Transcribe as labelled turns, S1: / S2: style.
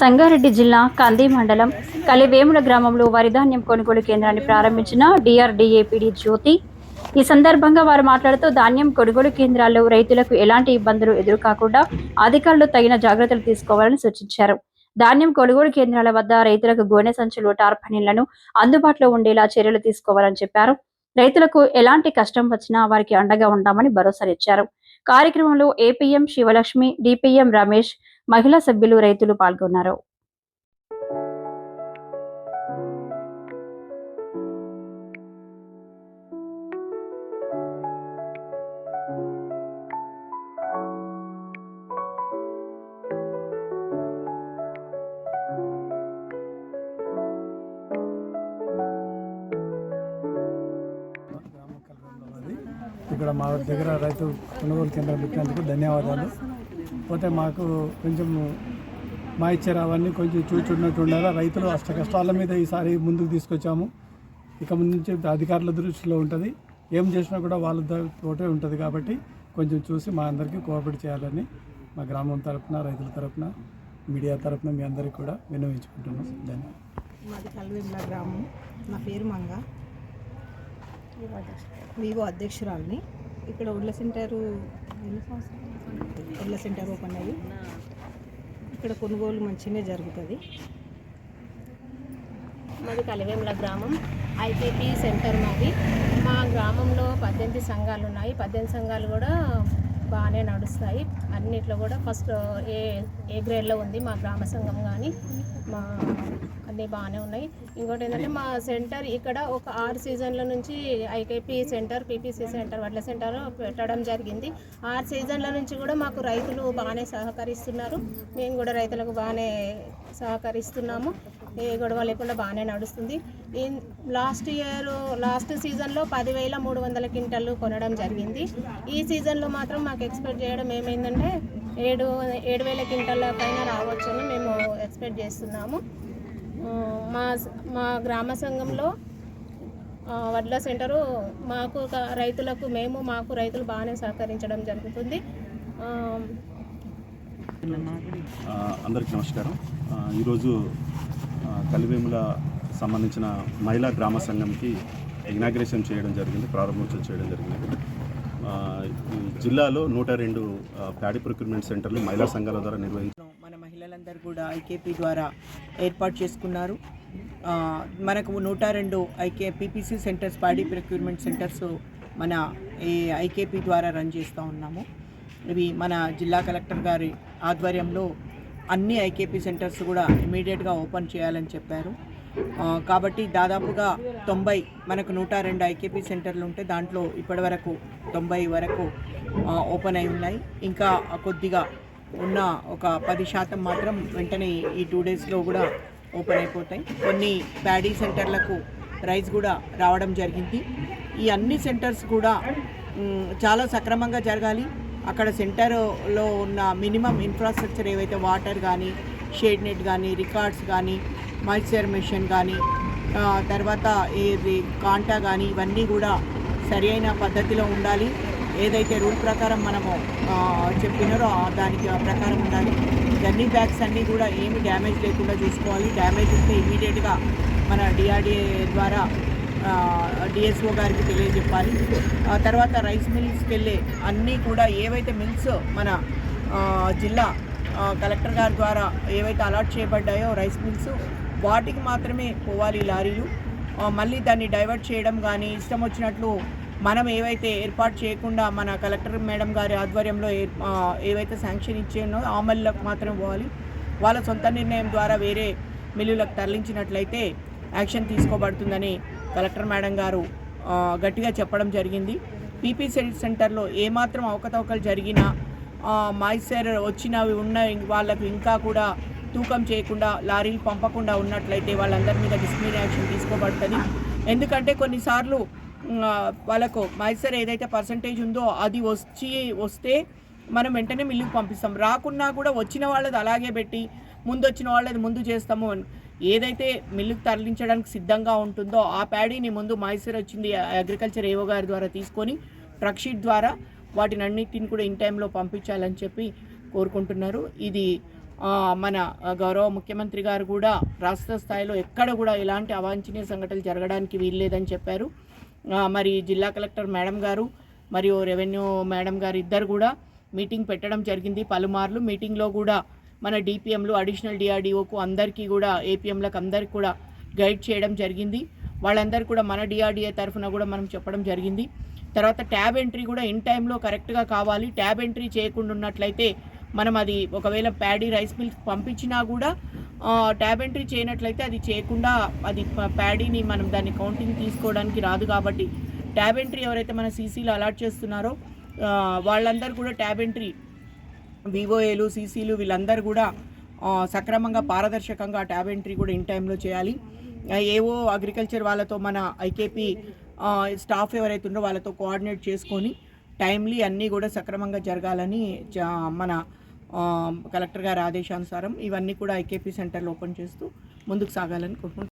S1: సంగారెడ్డి జిల్లా కంది మండలం కలివేముల గ్రామంలో వరిధాన్యం కొనుగోలు కేంద్రాన్ని ప్రారంభించిన డిఆర్డీఏపీడీ జ్యోతి. ఈ సందర్భంగా వారు మాట్లాడుతూ ధాన్యం కొనుగోలు కేంద్రాల్లో రైతులకు ఎలాంటి ఇబ్బందులు ఎదురుకాకుండా అధికారులు తగిన జాగ్రత్తలు తీసుకోవాలని సూచించారు. ధాన్యం కొనుగోలు కేంద్రాల వద్ద రైతులకు గోనె సంచులు టార్పనీలను అందుబాటులో ఉండేలా చర్యలు తీసుకోవాలని చెప్పారు. రైతులకు ఎలాంటి కష్టం వచ్చినా వారికి అండగా ఉంటామని భరోసానిచ్చారు. కార్యక్రమంలో ఏపీఎం శివలక్ష్మి డిపిఎం రమేష్ మహిళా సభ్యులు రైతులు పాల్గొన్నారు.
S2: ఇక్కడ మా దగ్గర రైతు కొనుగోలు కేంద్రం పెట్టినందుకు ధన్యవాదాలు. పోతే మాకు కొంచెం మా ఇచ్చారు అవన్నీ కొంచెం చూచున్నట్టు ఉండాలి రైతులు అష్ట కష్టాల మీద ఈసారి ముందుకు తీసుకొచ్చాము. ఇక ముందు నుంచి అధికారుల దృష్టిలో ఉంటుంది. ఏం చేసినా కూడా వాళ్ళ ద- తోటే ఉంటుంది కాబట్టి కొంచెం చూసి మా అందరికీ కోఆపరేట్ చేయాలని మా గ్రామం తరపున రైతుల తరపున మీడియా తరపున మీ అందరికీ కూడా విన్నవించుకుంటున్నాం. ధన్యవాదాలు.
S3: మాది కల్వేముల గ్రామం. నా పేరు మంగ. వివో అధ్యక్షురాలని. ఇక్కడ ఉడ్ల సెంటరు ఎన్ని సంవత్సరాలు? ఉడ్ల సెంటర్ ఓపెన్ అయ్యి ఇక్కడ కొనుగోలు మంచిగానే జరుగుతుంది.
S4: మాది కలివేముల గ్రామం. ఐపీపీ సెంటర్ మాది. మా గ్రామంలో పద్దెనిమిది సంఘాలు ఉన్నాయి పద్దెనిమిది సంఘాలు కూడా బాగానే నడుస్తాయి. అన్నిట్లో కూడా ఫస్ట్ ఏ ఏ గ్రేడ్లో ఉంది మా గ్రామ సంఘం కానీ మా అన్నీ బాగానే ఉన్నాయి. ఇంకోటి ఏంటంటే మా సెంటర్ ఇక్కడ ఒక ఆరు సీజన్ల నుంచి ఐకేపీ సెంటర్ పీపీసీ సెంటర్ వడ్ల సెంటర్ పెట్టడం జరిగింది. ఆరు సీజన్ల నుంచి కూడా మాకు రైతులు బాగానే సహకరిస్తున్నారు. మేము కూడా రైతులకు బాగానే సహకరిస్తున్నాము. ఏ గొడవ లేకుండా బాగానే నడుస్తుంది. లాస్ట్ ఇయర్ లాస్ట్ సీజన్లో పదివేల మూడు వందల క్వింటల్లు కొనడం జరిగింది. ఈ సీజన్లో మాత్రం మాకు ఎక్స్పెక్ట్ చేయడం ఏమైందంటే ఏడు ఏడు వేల క్వింటాల పైన రావచ్చని మేము ఎక్స్పెక్ట్ చేస్తున్నాము. మా మా గ్రామ సంఘంలో వడ్ల సెంటరు మాకు ఒక రైతులకు మేము మాకు రైతులు బాగానే సహకరించడం జరుగుతుంది.
S5: అందరికీ నమస్కారం. ఈరోజు కలివేముల సంబంధించిన మహిళా గ్రామ సంఘంకి ఇనాగ్రేషన్ చేయడం జరిగింది ప్రారంభోత్సవం చేయడం జరిగింది. ఈ జిల్లాలో నూట రెండు ఆ, ప్యాడీ ప్రొక్యూర్మెంట్ సెంటర్లు మహిళా సంఘాల ద్వారా నిర్వహించారు
S6: మన మహిళలందరూ కూడా ఐకేపీ ద్వారా ఏర్పాటు చేసుకున్నారు. మనకు నూట రెండు IK PPC centres paddy procurement centres మన ఈ ఐకేపీ ద్వారా రన్ చేస్తూ ఉన్నాము. ఇవి మన జిల్లా కలెక్టర్ గారి ఆధ్వర్యంలో అన్ని ఐకేపీ సెంటర్స్ కూడా ఇమీడియట్గా ఓపెన్ చేయాలని చెప్పారు. కాబట్టి దాదాపుగా తొంభై మనకు నూట రెండు ఐకేపీ సెంటర్లు ఉంటే దాంట్లో ఇప్పటివరకు తొంభై వరకు ఓపెన్ అయి ఉన్నాయి. ఇంకా కొద్దిగా ఉన్న ఒక పది శాతం మాత్రం వెంటనే ఈ టూ డేస్లో కూడా ఓపెన్ అయిపోతాయి. కొన్ని ప్యాడీ సెంటర్లకు రైస్ కూడా రావడం జరిగింది. ఈ అన్ని సెంటర్స్ కూడా చాలా సక్రమంగా జరగాలి. అక్కడ సెంటర్లో ఉన్న మినిమం ఇన్ఫ్రాస్ట్రక్చర్ ఏవైతే వాటర్ కానీ షేడ్ నెట్ కానీ రికార్డ్స్ కానీ మాయిశ్చర్ మిషన్ కానీ తర్వాత ఏది కాంటా కానీ ఇవన్నీ కూడా సరి అయిన పద్ధతిలో ఉండాలి. ఏదైతే రూల్ ప్రకారం మనము చెప్పినారో దానికి ఆ ప్రకారం ఉండాలి. గన్నీ బ్యాగ్స్ అన్నీ కూడా ఏమి డ్యామేజ్ లేకుండా చూసుకోవాలి. డ్యామేజ్ ఉంటే ఇమీడియట్గా మన డిఆర్డిఏ ద్వారా డిఎస్ఓ గారికి తెలియజెప్పాలి. ఆ తర్వాత రైస్ మిల్స్కి వెళ్ళే అన్నీ కూడా ఏవైతే మిల్స్ మన జిల్లా కలెక్టర్ గారి ద్వారా ఏవైతే అలాట్ చేయబడ్డాయో రైస్ మిల్స్ వాటికి మాత్రమే పోవాలి లారీలు. మళ్ళీ దాన్ని డైవర్ట్ చేయడం కానీ ఇష్టం వచ్చినట్లు మనం ఏవైతే ఏర్పాటు చేయకుండా మన కలెక్టర్ మేడం గారి ఆధ్వర్యంలో ఏర్- ఏవైతే శాంక్షన్ ఇచ్చేయనో ఆ మిల్లులకు మాత్రం పోవాలి. వాళ్ళ సొంత నిర్ణయం ద్వారా వేరే మిల్లులకు తరలించినట్లయితే యాక్షన్ తీసుకోబడుతుందని కలెక్టర్ మేడం గారు గట్టిగా చెప్పడం జరిగింది. పీపీ సెంటర్లో ఏమాత్రం అవకతవకలు జరిగినా మాయిశ్చర్ వచ్చినవి ఉన్న వాళ్ళకు ఇంకా కూడా తూకం చేయకుండా లారీలు పంపకుండా ఉన్నట్లయితే వాళ్ళందరి మీద డిస్ప్లిన్ యాక్షన్ తీసుకోబడుతుంది. ఎందుకంటే కొన్నిసార్లు వాళ్ళకు మైసర్ ఏదైతే పర్సంటేజ్ ఉందో అది వచ్చి వస్తే మనం వెంటనే మిల్లుకు పంపిస్తాం. రాకున్నా కూడా వచ్చిన వాళ్ళది అలాగే పెట్టి ముందు వచ్చిన వాళ్ళది ముందు చేస్తాము అని. ఏదైతే మిల్లుకు తరలించడానికి సిద్ధంగా ఉంటుందో ఆ ప్యాడీని ముందు మైసూర్ వచ్చింది అగ్రికల్చర్ ఏవో గారి ద్వారా తీసుకొని ట్రక్ షీట్ ద్వారా వాటిని అన్నిటిని కూడా ఇన్ టైంలో పంపించాలని చెప్పి కోరుకుంటున్నారు. ఇది మన గౌరవ ముఖ్యమంత్రి గారు కూడా రాష్ట్ర స్థాయిలో ఎక్కడ కూడా ఎలాంటి అవాంఛనీయ సంఘటనలు జరగడానికి వీల్లేదని చెప్పారు. మరి జిల్లా కలెక్టర్ మేడం గారు మరియు రెవెన్యూ మేడం గారు ఇద్దరు కూడా మీటింగ్ పెట్టడం జరిగింది. పలుమార్లు మీటింగ్లో కూడా మన డిపిఎంలు అడిషనల్ డిఆర్డిఓకు అందరికీ కూడా ఏపీఎంలకు అందరికీ కూడా గైడ్ చేయడం జరిగింది. వాళ్ళందరూ కూడా మన డిఆర్డిఏ తరఫున కూడా మనం చెప్పడం జరిగింది. తర్వాత ట్యాబ్ ఎంట్రీ కూడా ఇన్ టైంలో కరెక్ట్గా కావాలి. ట్యాబ్ ఎంట్రీ చేయకుండా ఉన్నట్లయితే మనం అది ఒకవేళ ప్యాడీ రైస్ మిల్క్ పంపించినా కూడా ట్యాబ్ ఎంట్రీ చేయనట్లయితే అది చేయకుండా అది ప్యాడీని మనం దాన్ని కౌంటింగ్ తీసుకోవడానికి రాదు కాబట్టి ట్యాబ్ ఎంట్రీ ఎవరైతే మన సీసీలో అలాట్ చేస్తున్నారో వాళ్ళందరూ కూడా ట్యాబ్ ఎంట్రీ వివోఏలు సీసీలు వీళ్ళందరూ కూడా సక్రమంగా పారదర్శకంగా ట్యాబ్ ఎంట్రీ కూడా ఇన్ టైంలో చేయాలి. ఏవో అగ్రికల్చర్ వాళ్ళతో మన ఐకేపీ స్టాఫ్ ఎవరైతే ఉందో వాళ్ళతో కోఆర్డినేట్ చేసుకొని టైమ్లీ అన్నీ కూడా సక్రమంగా జరగాలని జా- మన కలెక్టర్ గారి ఆదేశానుసారం ఇవన్నీ కూడా ఐకేపీ సెంటర్లో ఓపెన్ చేస్తూ ముందుకు సాగాలని కోరుకుంటున్నాను